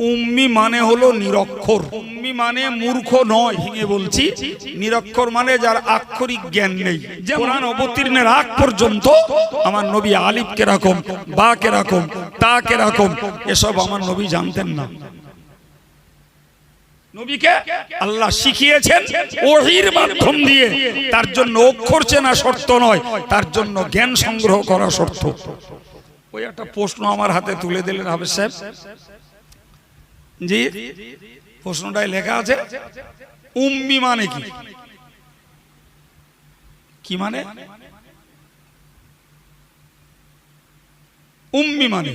উম্মি মানে হলো নিরক্ষর। উম্মি মানে মূর্খ নয় ভেঙে বলছি। নিরক্ষর মানে যার আক্ষরিক জ্ঞান নেই। যেমন অবতীর্ণের আগ পর্যন্ত আমার নবী আলিফ কেরকম বা কেরকম তা কেরকম এসব আমার নবী জানতেন না। নবীকে আল্লাহ শিখিয়েছেন ওহির মাধ্যম দিয়ে। তার জন্য অক্ষর চেনা শর্ত নয় তার জন্য জ্ঞান সংগ্রহ করা শর্ত। ওই একটা প্রশ্ন আমার হাতে তুলে দিলেন হাফেজ সাহেব। জি, প্রশ্নটায় লেখা আছে, উম্মি মানে কি? কি মানে? উম্মি মানে?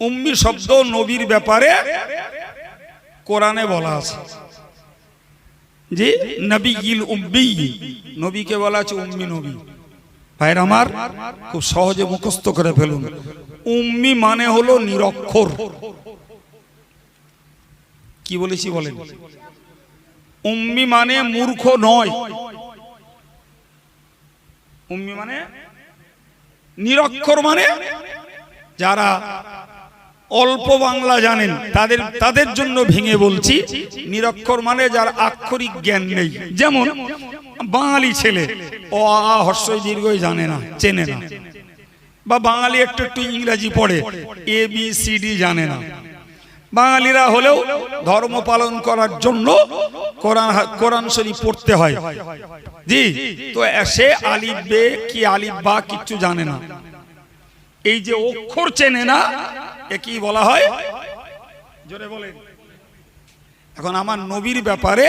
উম্মি শব্দ নবীর ব্যাপারে কোরআনে বলা আছে। জি নবী ইল উম্মি। নবীকে বলা আছে উম্মি নবী। ভাইর আমার খুব সহজে মুখস্থ করে ফেলুন। উম্মি মানে হলো নিরক্ষর। কি বলেছি বলেন? উম্মি মানে মূর্খ নয়। উম্মি মানে নিরক্ষর মানে যারা অল্প বাংলা জানেন, তাদের তাদের জন্য ভেঙে বলছি, নিরক্ষর মানে যার আক্ষরিক জ্ঞান নেই। যেমন বাঙালি ছেলে, ও আ হর্ষই দীর্ঘই জানে না, চেনে না। বা বাঙালি একটু একটু ইংরাজি পড়ে এ বি সি ডি জানে না। বাঙালিরা হলেও ধর্ম পালন করার জন্য কোরআন কোরআন শরীফ পড়তে হয়। জি, তো সে আলিফ বে কি আলিফ বা কিচ্ছু জানে না। এই যে অক্ষর চেনে না, এ কি বলা হয়? জোরে বলেন। এখন আমার নবীর ব্যাপারে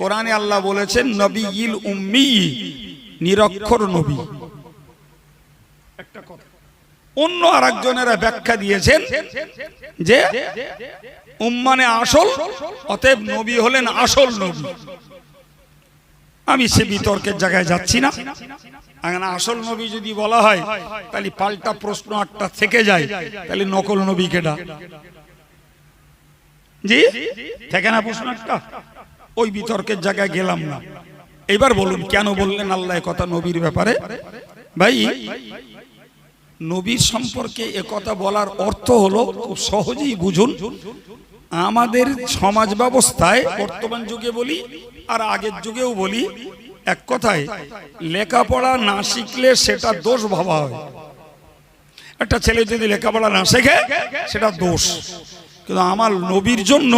কোরআনে আল্লাহ বলেছেন নবী ইল উম্মি, নিরক্ষর নবী। অন্য আর একজনেরা ব্যাখ্যা দিয়েছেন যে উম্মানে আসল, অতএব নবী হলেন আসল নবী। আমি সে বিতর্কের জায়গায় যাচ্ছি না। আসল নবী যদি বলা হয়, তাহলে পাল্টা প্রশ্ন একটা থেকে যায়, তাহলে নকল নবী কেডা? জি? থেকে না প্রশ্ন একটা ওই বিতর্কের জায়গায় গেলাম না। এবার বলুন, কেন বললেন আল্লাহ কথা নবীর ব্যাপারে? ভাই নবীর সম্পর্কে একথা বলার অর্থ হলো, খুব সহজেই বুঝুন, আমাদের সমাজ ব্যবস্থায় বর্তমান যুগে বলি আর আগের যুগেও বলি, এক কথায়, লেখাপড়া না শিখলে সেটা দোষ ভাবা হয়। একটা ছেলে যদি লেখাপড়া না শেখে, সেটা দোষ। কিন্তু আমার নবীর জন্য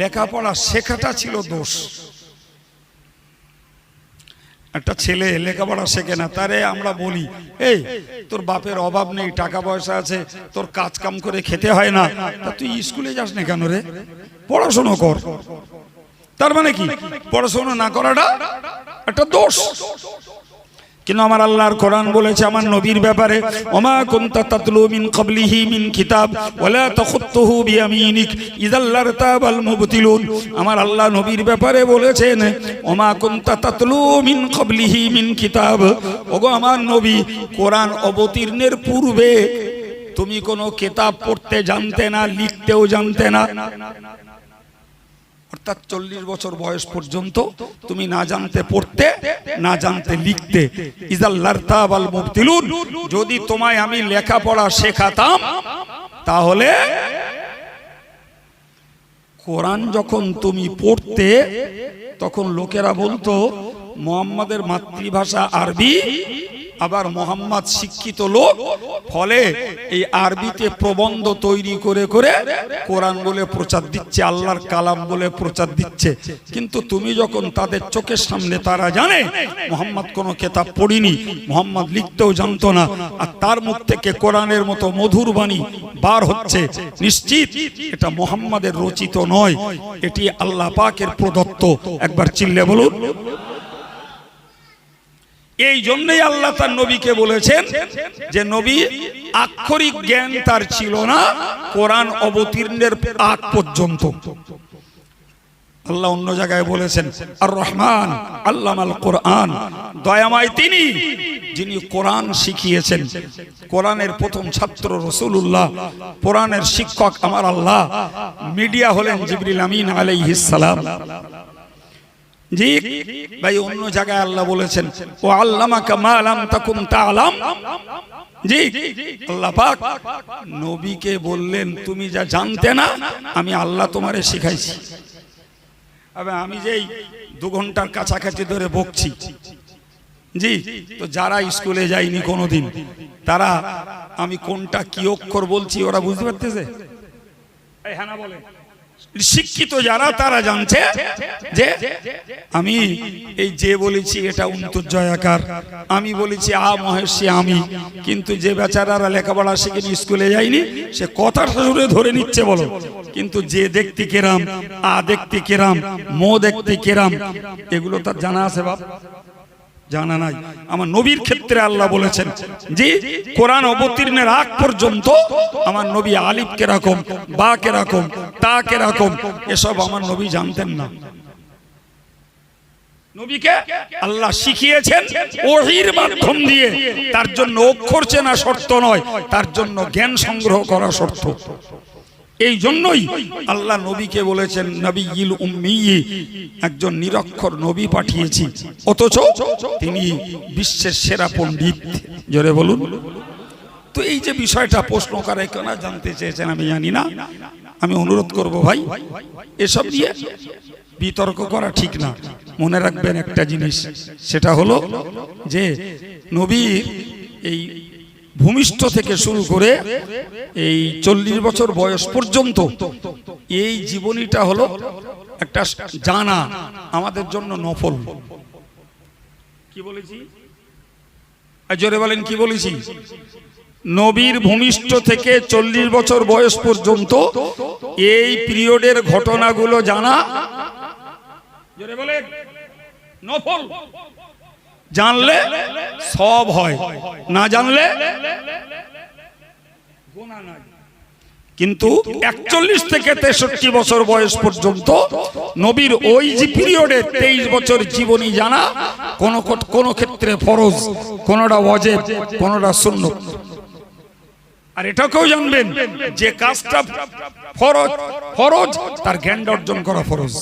লেখাপড়া শেখাটা ছিল দোষ। একটা ছেলে লেখাপড়া শেখে না, তারে আমরা বলি, এই, তোর বাপের অভাব নেই, টাকা পয়সা আছে, তোর কাজ কাম করে খেতে হয় না, তা তুই স্কুলে যাস না কেন রে? পড়াশুনো কর। তার মানে কি? পড়াশোনা না করাটা একটা দোষ। কিন্তু আমার আল্লাহর কোরআন বলেছে আমার নবীর ব্যাপারে, ওমা কুনতা তাতলু মিন ক্বাবলিহি মিন কিতাব, ওয়ালা তাখুতুহু বিয়ামিনিক ইযাল্লার তাবাল মুবতিলুন। আমার আল্লাহ নবীর ব্যাপারে বলেছেন, ওমা কুনতা তাতলু মিন ক্বাবলিহি মিন কিতাব। ওগো আমার নবী, কোরআন অবতীর্ণের পূর্বে তুমি কোনো কিতাব পড়তে জানতে না, লিখতেও জানতে না। অর্থাৎ চল্লিশ বছর বয়স পর্যন্ত তুমি না জানতে, পড়তে, না জানতে, লিখতে। যদি তোমায় আমি লেখাপড়া শেখাতাম, তাহলে কোরআন যখন তুমি পড়তে, তখন লোকেরা বলতো, মোহাম্মদের মাতৃভাষা আরবি আবার মোহাম্মদ শিক্ষিত লোক, ফলে এই আরবিতে প্রবন্ধ তৈরি করে করে কোরআন বলে প্রচার দিচ্ছে, আল্লাহর কালাম বলে প্রচার দিচ্ছে। কিন্তু তুমি যখন তাদের চোখের সামনে তারা জানে, মোহাম্মদ কোনো কেতাব পড়িনি, মোহাম্মদ লিখতেও জানতো না, আর তার মুখ থেকে কোরআনের মতো মধুর বাণী বার হচ্ছে, নিশ্চিত এটা মোহাম্মদের রচিত নয়, এটি আল্লাহ পাকের প্রদত্ত। একবার চিল্লে বলুন। এই জন্যই আল্লাহ তার নবীকে বলেছেন যে নবী আক্ষরিক জ্ঞান তার ছিল না, কোরআন অবতীর্ণের আগ পর্যন্ত। আল্লাহ অন্য জায়গায় বলেছেন আর রহমান আল্লাহ আল কোরআন। দয়াময় তিনি, যিনি কোরআন শিখিয়েছেন। কোরআনের প্রথম ছাত্র রসুল্লাহ কোরআনের শিক্ষক আমার আল্লাহ। মিডিয়া হলেন জিবরিল আমিন আলাইহিস সালাম। জি ভাই, অন্য জায়গায় আল্লাহ বলেছেন, ও আল্লামাকা মা লাম তাকুম তাআলাম। জি আল্লাহ নবীকে বললেন, তুমি যা জানতে না, আমি আল্লাহ তোমারে শিখাইছি। আমি যেই দু ঘণ্টার কাছাকাছি ধরে বকছি, জি, তো যারা স্কুলে যায়নি কোনোদিন, তারা, আমি কোনটা কি অক্ষর বলছি, ওরা বুঝতে পারতেছে? হ্যাঁ বলে। শিক্ষিত যারা, তারা জানছে যে আমি এই যে বলেছি এটা অন্তর্জয়াকার। আমি বলেছি, আ মহেশী, আমি। কিন্তু যে বেচারারা লেখাপড়া শিখেনি, স্কুলে যায়নি, সে কথা শুনে ধরে নিচ্ছে বলো। কিন্তু যে দেখতে কেরাম, আ দেখতে কেরাম, মো দেখতে কেরাম, এগুলো তার জানা আছে বাপ। জানা নাই। আমার নবীর ক্ষেত্রে আল্লাহ বলেছেন যে, কোরআন অবতীর্ণের আগ পর্যন্ত আমার নবী আলিফ কেরকম বা কেরকম তা কেরকম এসব আমার নবী জানতেন না। নবীকে আল্লাহ শিখিয়েছেন ওহির মাধ্যম দিয়ে। তার জন্য অক্ষর চেনা শর্ত নয়, তার জন্য জ্ঞান সংগ্রহ করা শর্ত। এই জন্যই আল্লাহ নবীকে বলেছেন নবী ইল উম্মি একজন নিরক্ষর নবী পাঠিয়েছি। অথচ তিনি বিশ্বের সেরা পণ্ডিত। জোরে বলুন। তো এই যে বিষয়টা প্রশ্ন করে কেন জানতে চেয়েছেন আমি জানি না। আমি অনুরোধ করব ভাই এসব নিয়ে বিতর্ক করা ঠিক না। মনে রাখবেন একটা জিনিস সেটা হলো যে নবীর এই ভূমিষ্ঠ থেকে শুরু করে এই চল্লিশ বছর বয়স পর্যন্ত এই জীবনীটা হলো একটা জানা, আমাদের জন্য নফল। কি বলেছি? জোরে বলেন, কি বলেছি? নবীর ভূমিষ্ঠ থেকে চল্লিশ বছর বয়স পর্যন্ত এই পিরিয়ডের ঘটনাগুলো জানা। জোরে বলেন, নফল। জানলে সব হয়। না জানলে কিন্তু একচল্লিশ থেকে তেষট্টি বছর বয়স পর্যন্ত নবীর ওই যে পিরিয়ডে তেইশ বছর জীবনী জানা কোনো কোনো ক্ষেত্রে ফরজ, কোনোটা অজেব কোনোটা শূন্য আর এটাকেও জানবেন যে কাজটা ফরজ ফরজ, তার জ্ঞান অর্জন করা ফরজ।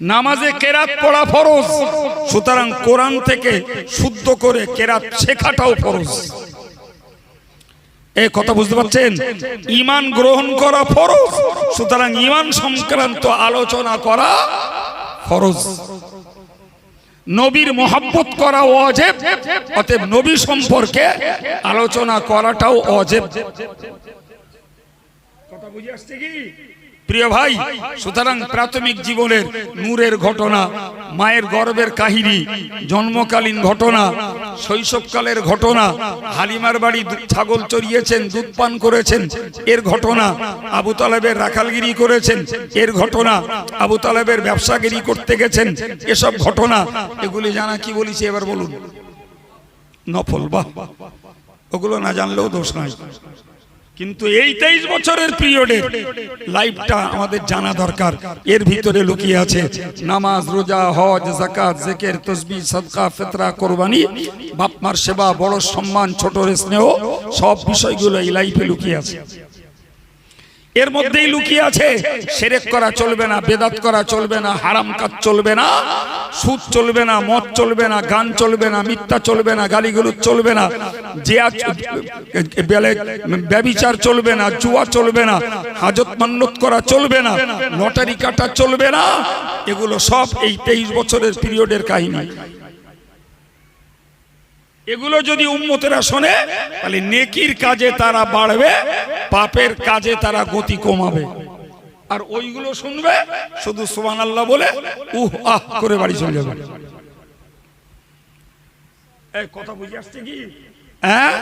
নামাজে কেরাত পড়া ফরজ। সুতরাং কোরআন থেকে শুদ্ধ করে কেরাত শেখাটাও ফরজ। এই কথা বুঝতে পারছেন? ইমান গ্রহণ করা ফরজ সুতরাং ইমান সংক্রান্ত আলোচনা করা ফরজ। নবীর মোহাব্বত করা অজেব অতএব নবী সম্পর্কে আলোচনা করাটাও অজেব কথা বুঝে আসছে কি? প্রিয় ভাই, সুতরাং প্রাথমিক জীবনের নূরের ঘটনা, মায়ের গর্বের কাহিনী, জন্মকালীন ঘটনা, শৈশবকালের ঘটনা, হালিমার বাড়ি ছাগল চড়িয়েছেন, দুধ পান করেছেন, এর ঘটনা, আবু তালেবের রাখালগিরি করেছেন, এর ঘটনা, আবু তালেবের ব্যবসাগিরি করতে গেছেন, এসব ঘটনা, এগুলি জানা কি বলেছি এবার বলুন। নফল বাহ ওগুলো না জানলেও দোষ নাই। কিন্তু এই তেইশ বছরের পিরিয়ডে লাইফটা আমাদের জানা দরকার। এর ভিতরে লুকিয়ে আছে নামাজ, রোজা, হজ জাকাত জেকের তসবি সদকা, ফেতরা, কোরবানি, বাপমার সেবা, বড় সম্মান, ছোটর স্নেহ, সব বিষয়গুলো এই লাইফে লুকিয়ে আছে। এর মধ্যেই লুকিয়ে আছে সেরেক করা চলবে না বেদাত করা চলবে না হারাম কাজ চলবে না সুদ চলবে না মদ চলবে না গান চলবে না মিথ্যা চলবে না গালিগুলো চলবে না জিয়া ব্যবিচার চলবে না জুয়া চলবে না হাজত মান্নত করা চলবে না লটারি কাটা চলবে না এগুলো সব এই তেইশ বছরের পিরিয়ডের কাহিনী এগুলো যদি উন্মতেরা শোনে, তাহলে নেকির কাজে তারা বাড়বে, পাপের কাজে তারা গতি কমাবে। আর ওইগুলো শুনবে, শুধু সুবান আল্লাহ বলে, উহ, আহ, করে বাড়ি চলে যাবে। কথা বুঝে আসছে কি? হ্যাঁ?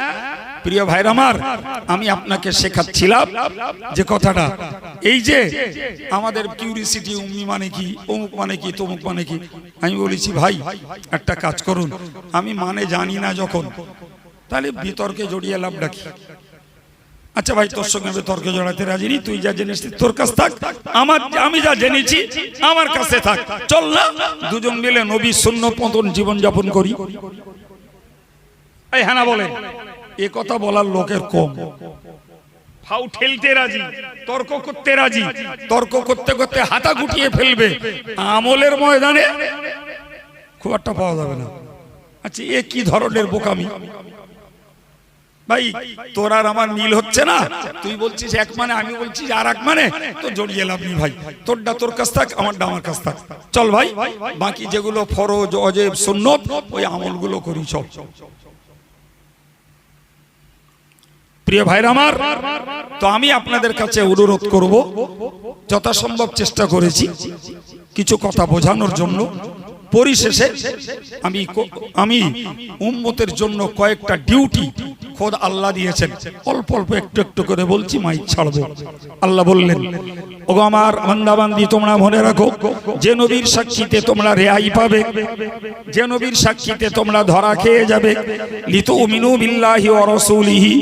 প্রিয় ভাইর আমার, আমি আপনাকে শেখাচ্ছিলাম যে কথাটা। এই যে আমাদের কিউরিসিটি উম্মি মানে কি, অমুক মানে কি, তমুক মানে কি, আমি বলেছি, ভাই, একটা কাজ করুন। আমি মানে জানি না যখন। তাহলে বিতর্কে জড়িয়ে লাভ ডাকি আচ্ছা ভাই, তোর সঙ্গে আমি তর্কে জড়াতে রাজি নি তুই যা জেনেছিস, তোর কাছ থাক। আমার, আমি যা জেনেছি, আমার কাছে থাক। চল না, দুজন মিলে নবী শূন্য পতন জীবন যাপন করি। এই হ্যাঁ বলে এ কথা বলার লোকের কম। ফাউ ঠেলতে রাজি তর্ক করতে রাজি তর্ক করতে করতে হাতা গুটিয়ে ফেলবে। আমলের ময়দানে খুব একটা পাওয়া যাবে না। আচ্ছা এ কি ধরনের বোকামি? ভাই তোর আর আমার মিল হচ্ছে না। তুই বলছিস এক মানে আমি বলছি আর এক মানে তো জড়িয়ে লাভ নেই ভাই। তোরটা তোর কাছ থাক আমারটা আমার কাছ থাক। চল ভাই বাকি যেগুলো ফরজ অজেব সুন্নত ওই আমলগুলো করি চল। প্রিয় ভাইরা আমার, তো আমি আপনাদের কাছে অনুরোধ করব, যথাসম্ভব চেষ্টা করেছি কিছু কথা বোঝানোর জন্য। পরিশেষে আমি আমি উম্মতের জন্য কয়েকটা ডিউটি খোদ আল্লাহ দিয়েছেন। অল্প অল্প একটু একটু করে বলছি মাই ছাড়বো। আল্লাহ বললেন, ওগো আমার বান্দাবান্দি, তোমরা মনে রাখো, যে নবীর সাক্ষীতে তোমরা রেহাই পাবে, যে নবীর সাক্ষীতে তোমরা ধরা খেয়ে যাবে লিতু মিনু বিল্লাহি ওয়া রাসূলিহি,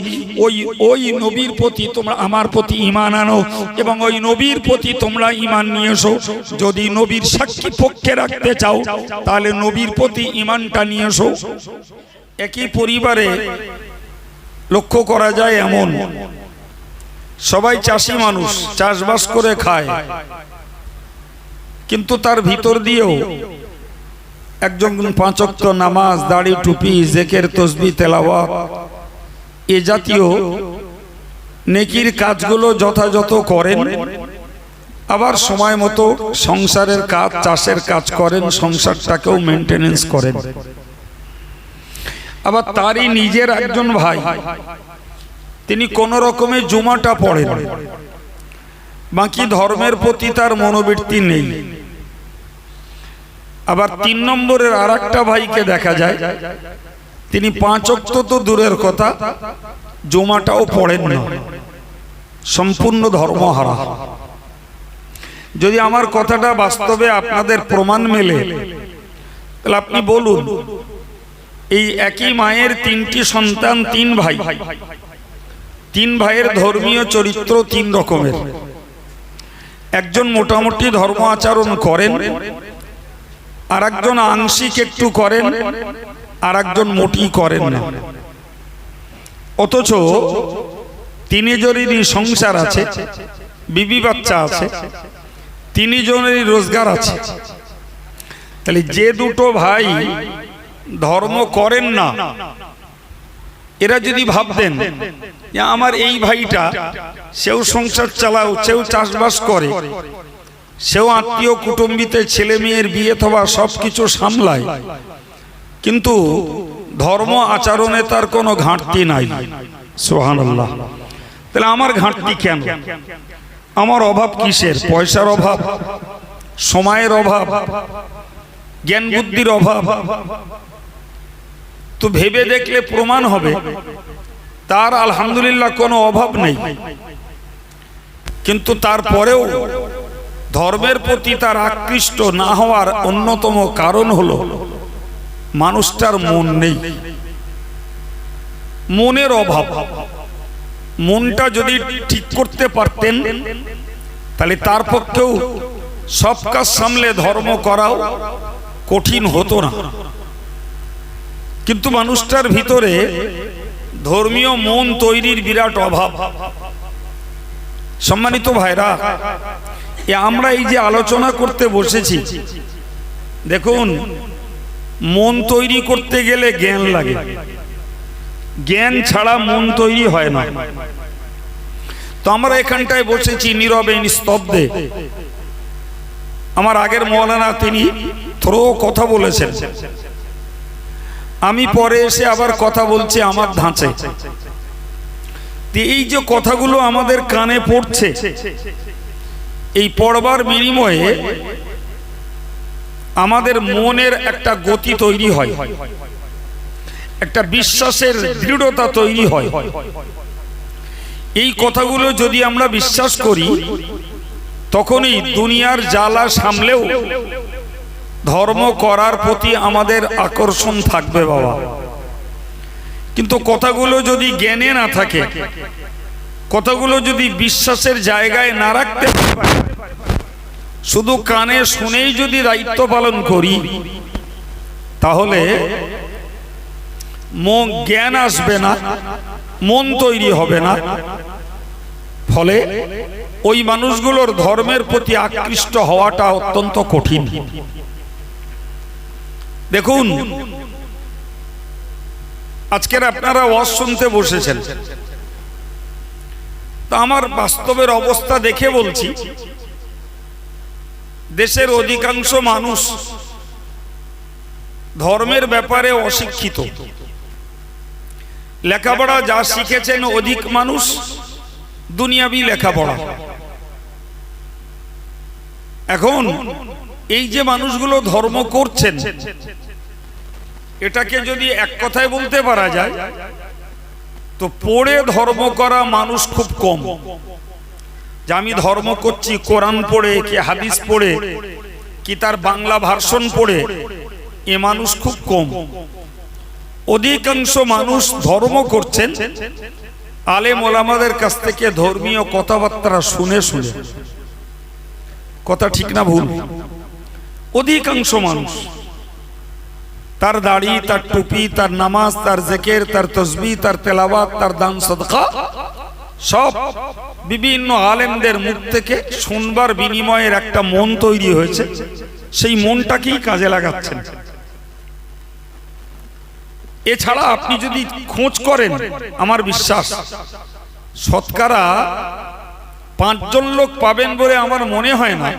ওই ওই নবীর প্রতি তোমরা আমার প্রতি ঈমান আনো এবং ওই নবীর প্রতি তোমরা ঈমান নিয়ে এসো। যদি নবীর সাক্ষী পক্ষে রাখতে চাও, তাহলে নবীর প্রতি ঈমানটা নিয়ে এসো। একই পরিবারে লক্ষ্য করা যায় এমন। সবাই চাষি মানুষ, চাষবাস করে খায়। কিন্তু তার ভিতর দিয়েও একজন পাঁচক্ত নামাজ, দাড়ি, টুপি, জেকের তসবি, তেলাওয়াত, এ জাতীয় নেকির কাজগুলো যথাযথ করেন, আবার সময় মতো সংসারের কাজ, চাষের কাজ করেন, সংসারটাকেও মেনটেনেন্স করেন। আবার তারই নিজের একজন ভাই। তিনি কোন রকমে জুমাটা পড়েন। বাকি ধর্মের প্রতি তার মনোবৃত্তি নেই। আবার তিন নম্বরের আর ভাইকে দেখা যায়। তিনি পাঁচ অক্ত তো দূরের কথা। জমাটাও পড়েন না। সম্পূর্ণ ধর্মহারা যদি আমার কথাটা বাস্তবে আপনাদের প্রমাণ মেলে তাহলে আপনি বলুন এই একই মায়ের তিনটি সন্তান, তিন ভাই। তিন ভাইয়ের ধর্মীয় চরিত্র তিন রকমের। একজন মোটামুটি ধর্ম আচরণ করেন আর একজন আংশিক একটু করেন আর একজন মোটি করেন না। অথচ তিনি জনেরই সংসার আছে, বিবি বাচ্চা আছে তিনি জনেরই রোজগার আছে। তাহলে যে দুটো ভাই ধর্ম করেন না। এরা যদি ভাবতেন যে আমার এই ভাইটা সেও সংসার চালাও সেও চাষবাস করে সেও আত্মীয় কুটুম্বিতে ছেলে মেয়ের বিয়ে থবা সব কিছু সামলায়। কিন্তু ধর্ম আচরণে তার কোনো ঘাটতি নাই। সোহান আল্লাহ তাহলে আমার ঘাটতি কেন? আমার অভাব কিসের? পয়সার অভাব সময়ের অভাব জ্ঞান বুদ্ধির অভাব তো ভেবে দেখলে প্রমাণ হবে। তার আলহামদুলিল্লাহ কোনো অভাব নেই। কিন্তু তারপরেও ধর্মের প্রতি তার আকৃষ্ট না হওয়ার অন্যতম কারণ হলো মানুষটার মন নেই। মনের অভাব। মনটা যদি ঠিক করতে পারতেন, তাহলে তার পক্ষেও সব কাজ সামলে ধর্ম করাও কঠিন হতো না। কিন্তু মানুষটার ভিতরে ধর্মীয় মন তৈরির বিরাট অভাব। সম্মানিত ভাইরা, এ আমরা এই যে আলোচনা করতে বসেছি, দেখুন, মন তৈরি করতে গেলে জ্ঞান লাগে। জ্ঞান ছাড়া মন তৈরি হয় না। তো আমরা এখানটায় বসেছি নীরবে, নিস্তব্ধে। আমার আগের মৌলানা তিনি থ্রো কথা বলেছেন। আমি পরে এসে আবার কথা বলছি আমার ধাঁচে। এই যে কথাগুলো আমাদের কানে পড়ছে এই পড়বার বিনিময়ে আমাদের মনের একটা গতি তৈরি হয়। একটা বিশ্বাসের দৃঢ়তা তৈরি হয়। এই কথাগুলো যদি আমরা বিশ্বাস করি তখনই দুনিয়ার জ্বালা সামলেও ধর্ম করার প্রতি আমাদের আকর্ষণ থাকবে বাবা। কিন্তু কথাগুলো যদি জ্ঞানে না থাকে, কথাগুলো যদি বিশ্বাসের জায়গায় না রাখতে শুধু কানে শুনেই যদি দায়িত্ব পালন করি, তাহলে মন জ্ঞান আসবে না, মন তৈরি হবে না। ফলে ওই মানুষগুলোর ধর্মের প্রতি আকৃষ্ট হওয়াটা অত্যন্ত কঠিন। দেখুন, আজকের আপনারা ওয়াজ শুনতে বসেছেন। তা আমার বাস্তবের অবস্থা দেখে বলছি, দেশের অধিকাংশ মানুষ ধর্মের ব্যাপারে অশিক্ষিত। লেখাপড়া যা শিখেছেন অধিক মানুষ দুনিয়াবি লেখাপড়া। এখন এই যে মানুষগুলো ধর্ম করছেন, এটাকে যদি এক কথায় বলতে পারা যায়, তো পড়ে ধর্ম করা মানুষ খুব কম। যে আমি ধর্ম করছি, কোরআন পড়ে, কি হাদিস পড়ে, কি তার বাংলা ভার্সন পড়ে, এ মানুষ খুব কম। অধিকাংশ মানুষ ধর্ম করছেন, আলেম ওলামাদের কাছ থেকে ধর্মীয় কথাবার্তা শুনে শুনে। কথা ঠিক না ভুল? অধিকাংশ মানুষ। তার দাড়ি, তার টুপি, তার নামাজ, তার জেকের, তার তসবি, তার তেলাবাত তার দান সদকা, সব বিভিন্ন আলেমদের মুখ থেকে শুনবার বিনিময়ের একটা মন তৈরি হয়েছে। সেই মনটাকেই কাজে লাগাচ্ছেন। এছাড়া আপনি যদি খোঁজ করেন, আমার বিশ্বাস, শতকরা পাঁচজন লোক পাবেন বলে আমার মনে হয় না।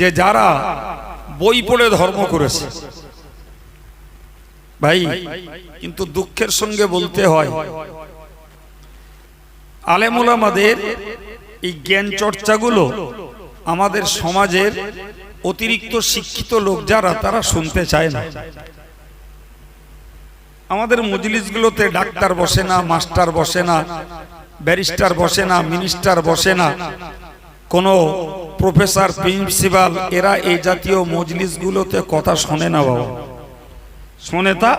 যে যারা বই পড়ে ধর্ম করেছে। ভাই, কিন্তু দুঃখের সঙ্গে বলতে হয় আলেমুলামাদের এই জ্ঞান চর্চাগুলো আমাদের সমাজের অতিরিক্ত শিক্ষিত লোক যারা, তারা শুনতে চায় না। আমাদের মজলিসগুলোতে ডাক্তার বসে না, মাস্টার বসে না, ব্যারিস্টার বসে না, মিনিস্টার বসে না, কোনো প্রফেসর প্রিন্সিপাল, এরা এই জাতীয় মজলিসগুলোতে কথা শোনে না বাবা। শোনে তা?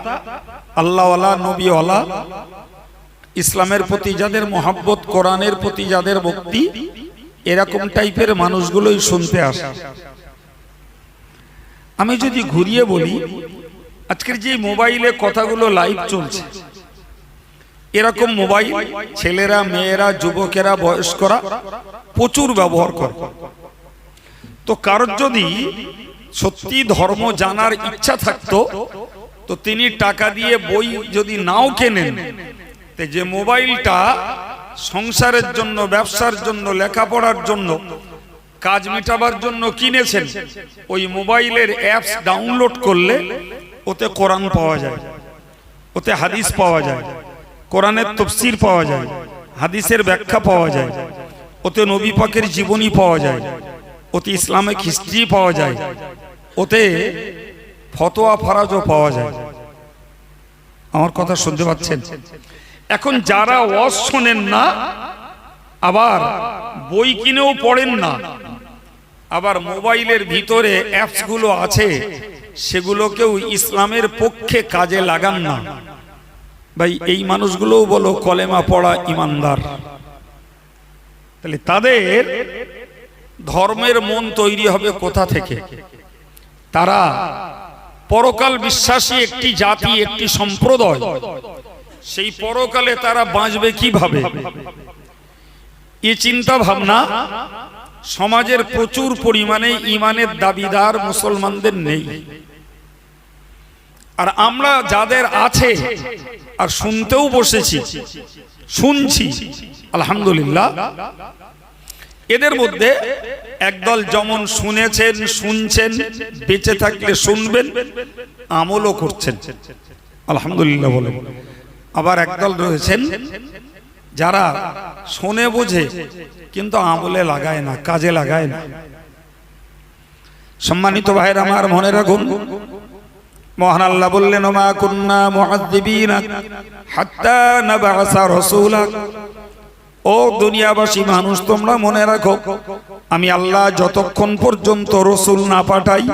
আল্লাহওয়ালা, নবীওয়ালা। ইসলামের প্রতি যাদের মোহাব্বত, কোরআনের প্রতি যাদের ভক্তি, এরকম টাইপের মানুষগুলোই শুনতে আসে। আমি যদি ঘুরিয়ে বলি, আজকের যে মোবাইলে কথাগুলো লাইভ চলছে, এরকম মোবাইল ছেলেরা, মেয়েরা, যুবকেরা, বয়স্করা প্রচুর ব্যবহার করে। তো কারোর যদি সত্যি ধর্ম জানার ইচ্ছা থাকতো, তো তিনি টাকা দিয়ে বই যদি নাও কেনেন যে মোবাইলটা সংসারের জন্য, ব্যবসার জন্য, লেখাপড়ার জন্য, কাজ মেটাবার জন্য কিনেছেন, ওই মোবাইলের অ্যাপস ডাউনলোড করলে ওতে কোরআন পাওয়া যায়, ওতে হাদিস পাওয়া যায়, কোরআনের তফসির পাওয়া যায়, হাদিসের ব্যাখ্যা পাওয়া যায়, ওতে নবী পাকের জীবনী পাওয়া যায় ওতে ইসলামিক হিস্ট্রি পাওয়া যায়। ওতে ফতোয়া ফরাজও পাওয়া যায়। আমার কথা শুনতে পাচ্ছেন? এখন যারা ওয়াজ শোনেন না, আবার বই কিনেও পড়েন না, আবার মোবাইলের ভিতরে অ্যাপসগুলো আছে, সেগুলোকেও ইসলামের পক্ষে কাজে লাগান না। ভাই, এই মানুষগুলোও বলো কলেমা পড়া ইমানদার। তাহলে তাদের ধর্মের মন তৈরি হবে কোথা থেকে? তারা পরকাল বিশ্বাসী একটি জাতি, একটি সম্প্রদায়। সেই পরকালে তারা বাঁচবে কীভাবে? এ চিন্তা ভাবনা সমাজের প্রচুর পরিমাণে ইমানের দাবিদার মুসলমানদের নেই। আর আমরা যাদের আছে, আর শুনতেও বসেছি, শুনছি, আলহামদুলিল্লাহ এদের মধ্যে একদল যেমন শুনেছেন শুনছেন বেঁচে থাকলে শুনবেন আমলও করছেন। আলহামদুলিল্লাহ বলে। আবার একদল রয়েছেন যারা শোনে বোঝে কিন্তু আমলে লাগায় না কাজে লাগায় না। সম্মানিত ভাইয়ের আমার মনে রাখুন মহান আল্লাহ বললেন মা কুন্না মুআদ্দিবিনা হাত্তা নাবাসা রাসূলা। ও দুনিয়াবাসী মানুষ, তোমরা মনে রাখো, আমি আল্লাহ যতক্ষণ পর্যন্ত রসুল না পাঠাই,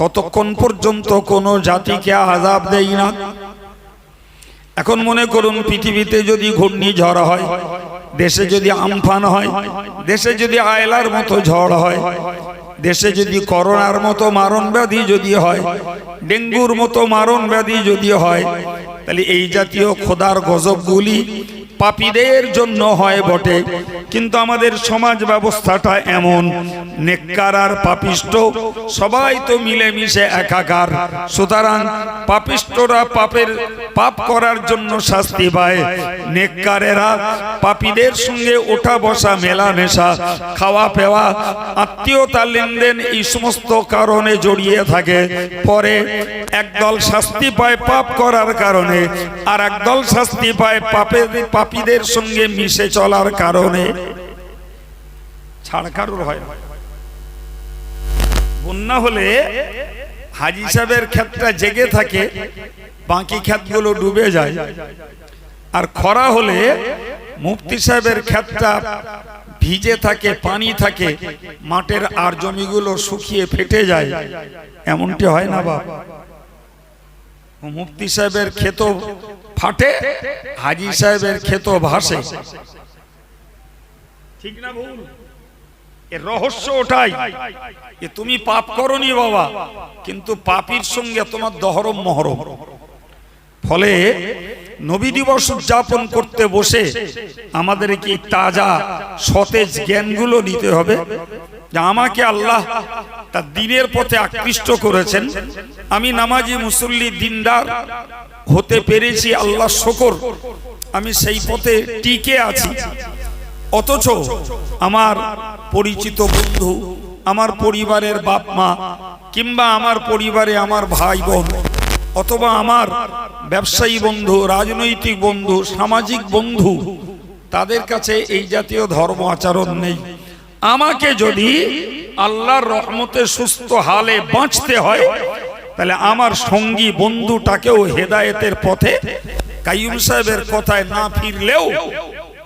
ততক্ষণ পর্যন্ত কোনো জাতিকে আজাব দেই না। এখন মনে করুন, পৃথিবীতে যদি ঘূর্ণিঝড় হয়, দেশে যদি আমফান হয়, দেশে যদি আয়লার মতো ঝড় হয়, দেশে যদি করোনার মতো মারণ ব্যাধি যদি হয়, ডেঙ্গুর মতো মারণ ব্যাধি যদি হয়, তাহলে এই জাতীয় খোদার গজবগুলি পাপীদের জন্য হয় বটে, কিন্তু আমাদের সমাজ ব্যবস্থাটা এমন। নেককার আর পাপিষ্ট সবাই তো মিলেমিশে একাকার। সুতরাং পাপিষ্টরা পাপের পাপ করার জন্য শাস্তি পায়। নেককারেরা পাপীদের সঙ্গে ওঠা বসা মেলামেশা, খাওয়া পেওয়া, আত্মীয়তা লেনদেন এই সমস্ত কারণে জড়িয়ে থাকে। পরে একদল শাস্তি পায় পাপ করার কারণে, আর একদল শাস্তি পায় পাপের পাপীদের সঙ্গে মিশে চলার কারণে ছাড় হয় না। বন্যা হলে হাজি সাহেবের ক্ষেতটা জেগে থাকে, বাকি ক্ষেতগুলো ডুবে যায়। আর খরা হলে মুফতি সাহেবের ক্ষেতটা ভিজে থাকে, পানি থাকে, মাঠের আর জমিগুলো শুকিয়ে ফেটে যায়। এমনটি হয় না বাবা মুফতি সাহেবের ক্ষেত ফাটে হাজি সাহেবের ক্ষেত ভাসে। ঠিক না ভুল? এর রহস্য ওটাই। যে তুমি পাপ করনি বাবা কিন্তু পাপির সঙ্গে তোমার দহরম মহরম। ফলে নবী দিবস উদযাপন করতে বসে আমাদের কি তাজা সতেজ জ্ঞানগুলো নিতে হবে। আমাকে আল্লাহ তার দিনের পথে আকৃষ্ট করেছেন। আমি নামাজি মুসল্লি দিনদার হতে পেরেছি, আল্লাহ শকর। আমি সেই পথে টিকে আছি। অথচ আমার পরিচিত বন্ধু, আমার পরিবারের বাপ মা, কিংবা আমার পরিবারে আমার ভাই বোন, অথবা আমার ব্যবসায়ী বন্ধু, রাজনৈতিক বন্ধু, সামাজিক বন্ধু, তাদের কাছে এই জাতীয় ধর্ম আচরণ নেই। আমাকে যদি আল্লাহর রহমতে সুস্থ হালে বাঁচতে হয়, তাহলে আমার সঙ্গী বন্ধুটাকেও হেদায়েতের পথে কাইম সাহেবের কথায় না ফিরলেও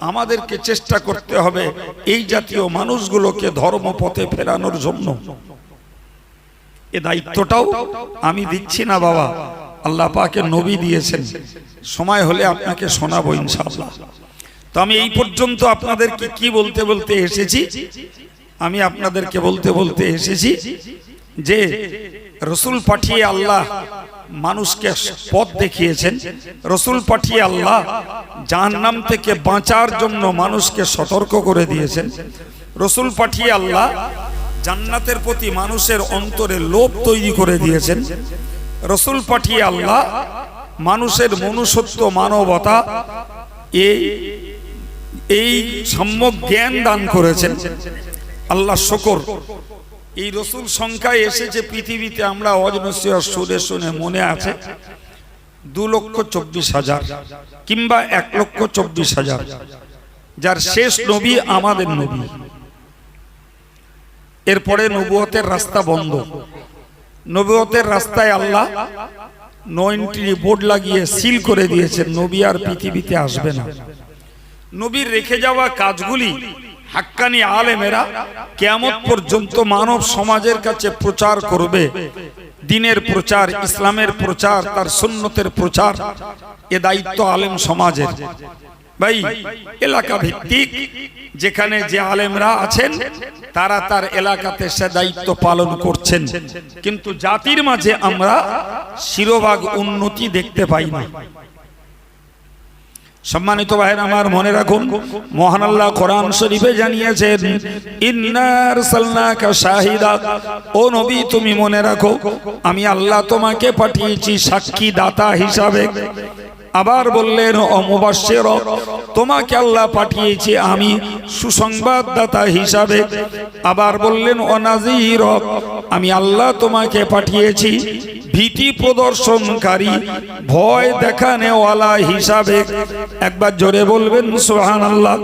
আমাদেরকে চেষ্টা করতে হবে এই জাতীয় মানুষগুলোকে ধর্মপথে ফেরানোর জন্য। এ দায়িত্বটাও আমি দিচ্ছি না বাবা। আল্লাহ পাকে নবী দিয়েছেন। সময় হলে আপনাকে শোনাবো ইনশাআল্লাহ। তো আমি এই পর্যন্ত আপনাদেরকে কি বলতে বলতে এসেছি? আমি আপনাদেরকে বলতে বলতে এসেছি যে রসুল পাঠিয়ে আল্লাহ মানুষকে পথ দেখিয়েছেন। রসুল পাঠিয়ে আল্লাহ জাহান্নাম থেকে বাঁচার জন্য মানুষকে সতর্ক করে দিয়েছেন। রসুল পাঠিয়ে আল্লাহ জান্নাতের প্রতি মানুষের অন্তরে লোভ তৈরি করে দিয়েছেন। রসুল পাঠিয়ে আল্লাহ মানুষের মনুষ্যত্ব, মানবতা এই এই সম্যক জ্ঞান দান করেছেন। আল্লাহ শকর। এই রসুল সংখ্যায় এসেছে পৃথিবীতে আমরা অজনসিয়া সুরে শুনে মনে আছে দু লক্ষ চব্বিশ হাজার কিংবা এক লক্ষ চব্বিশ হাজার, যার শেষ নবী আমাদের নবী। এরপরে নবুয়তের রাস্তা বন্ধ। নবুয়তের রাস্তায় আল্লাহ নো এন্ট্রি বোর্ড লাগিয়ে সিল করে দিয়েছেন, নবী আর পৃথিবীতে আসবে না। নবীর রেখে যাওয়া কাজগুলি হাক্কানি আলেমেরা কেয়ামত পর্যন্ত মানব সমাজের কাছে প্রচার করবে। দিনের প্রচার, ইসলামের প্রচার, তার সুন্নতের প্রচার, এ দায়িত্ব আলেম সমাজের। ভাই, এলাকা ভিত্তিক, যেখানে যে আলেমরা আছেন, তারা তার এলাকাতে সে দায়িত্ব পালন করছেন। কিন্তু জাতির মাঝে আমরা শিরোভাগ উন্নতি দেখতে পাই না। সম্মানিত ভাইয়ের আমার মনে রাখুন, মহান আল্লাহ কোরআন শরীফে জানিয়েছেন ইন্নার সালনাকা শাহিদা। ও নবী, তুমি মনে রাখো, আমি আল্লাহ তোমাকে পাঠিয়েছি সাক্ষী দাতা হিসাবে। আবার বললেন অমবাস্যের তোমাকে আল্লাহ পাঠিয়েছে আমি সুসংবাদদাতা হিসাবে। আবার বললেন অনাজির আমি আল্লাহ তোমাকে পাঠিয়েছি ভীতি প্রদর্শনকারী, ভয় দেখানেওয়ালা হিসাবে। একবার জোরে বলবেন সোহান আল্লাহ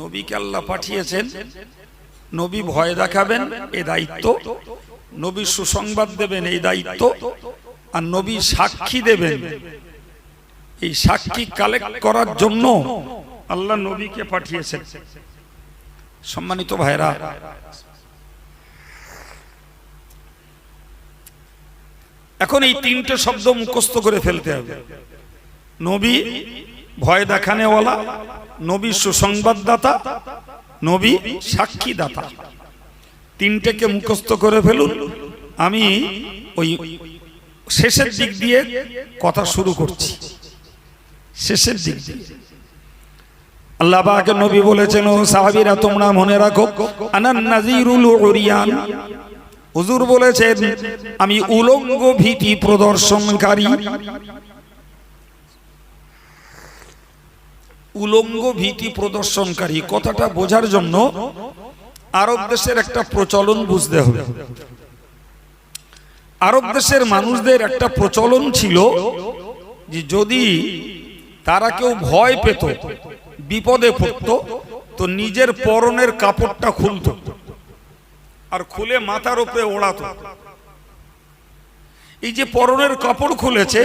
নবীকে আল্লাহ পাঠিয়েছেন। নবী ভয় দেখাবেন, এ দায়িত্ব। নবী সুসংবাদ দেবেন এই দায়িত্ব। আর নবী সাক্ষী দেবেন। এই সাক্ষী কালেক্ট করার জন্য আল্লাহ নবীকে পাঠিয়েছেন। সম্মানিত ভাইরা এখন এই তিনটে শব্দ মুখস্থ করে ফেলতে হবে। নবী ভয় দেখানেওয়ালা, নবী সুসংবাদদাতা, নবী সাক্ষীদাতা। তিনটেকে মুখস্থ করে ফেলুন। আমি ওই শেষের দিক দিয়ে কথা শুরু করছি। শেষের দিক দিয়ে। আল্লাহ পাক নবী বলেছেন ও সাহাবীরা তোমরা মনে রাখো আনান নাজিরুল উরিয়ান। হুজুর বলেছেন আমি উলঙ্গ ভীতি প্রদর্শনকারী। উলঙ্গ ভীতি প্রদর্শনকারী। কথাটা বোঝার জন্য আরব দেশের একটা প্রচলন বুঝতে হবে। আরব দেশের মানুষদের একটা প্রচলন ছিল যে যদি তারা কেউ ভয় পেত, বিপদে পড়ত, তো নিজের পরনের কাপড়টা খুলত আর খুলে মাথার উপরে ওড়াত। এই যে পরনের কাপড় খুলেছে,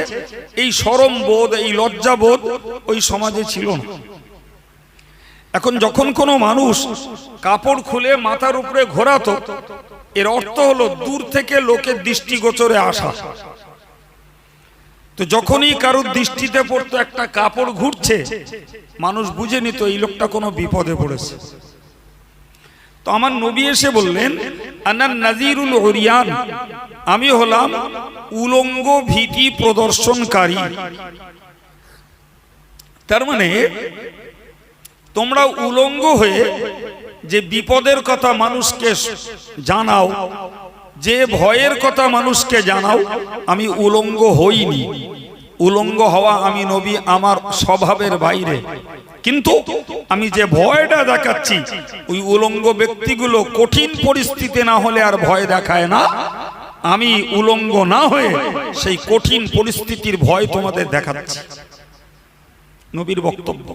এই সরম বোধ, এই লজ্জা বোধ ওই সমাজে ছিল না। এখন যখন কোনো মানুষ কাপড় খুলে মাথার উপরে ঘোরাতো এর অর্থ হলো দূর থেকে লোকের দৃষ্টিগোচরে আসা। তো যখনই কারোর দৃষ্টিতে পড়তো একটা কাপড় ঘুরছে, মানুষ বুঝে নিত এই লোকটা কোনো বিপদে পড়েছে। তো আমার নবী এসে বললেন আনার নাজিরুল হরিয়ান আমি হলাম উলঙ্গ ভীতি প্রদর্শনকারী। তার মানে তোমরা উলঙ্গ হয়ে যে বিপদের কথা মানুষকে জানাও, যে ভয়ের কথা মানুষকে জানাও, আমি উলঙ্গ হইনি। উলঙ্গ হওয়া আমি নবী আমার স্বভাবের বাইরে। কিন্তু আমি যে ভয়টা দেখাচ্ছি, ওই উলঙ্গ ব্যক্তিগুলো কঠিন পরিস্থিতি না হলে আর ভয় দেখায় না। আমি উলঙ্গ না হয়ে সেই কঠিন পরিস্থিতির ভয় তোমাদের দেখাচ্ছি। নবীর বক্তব্য।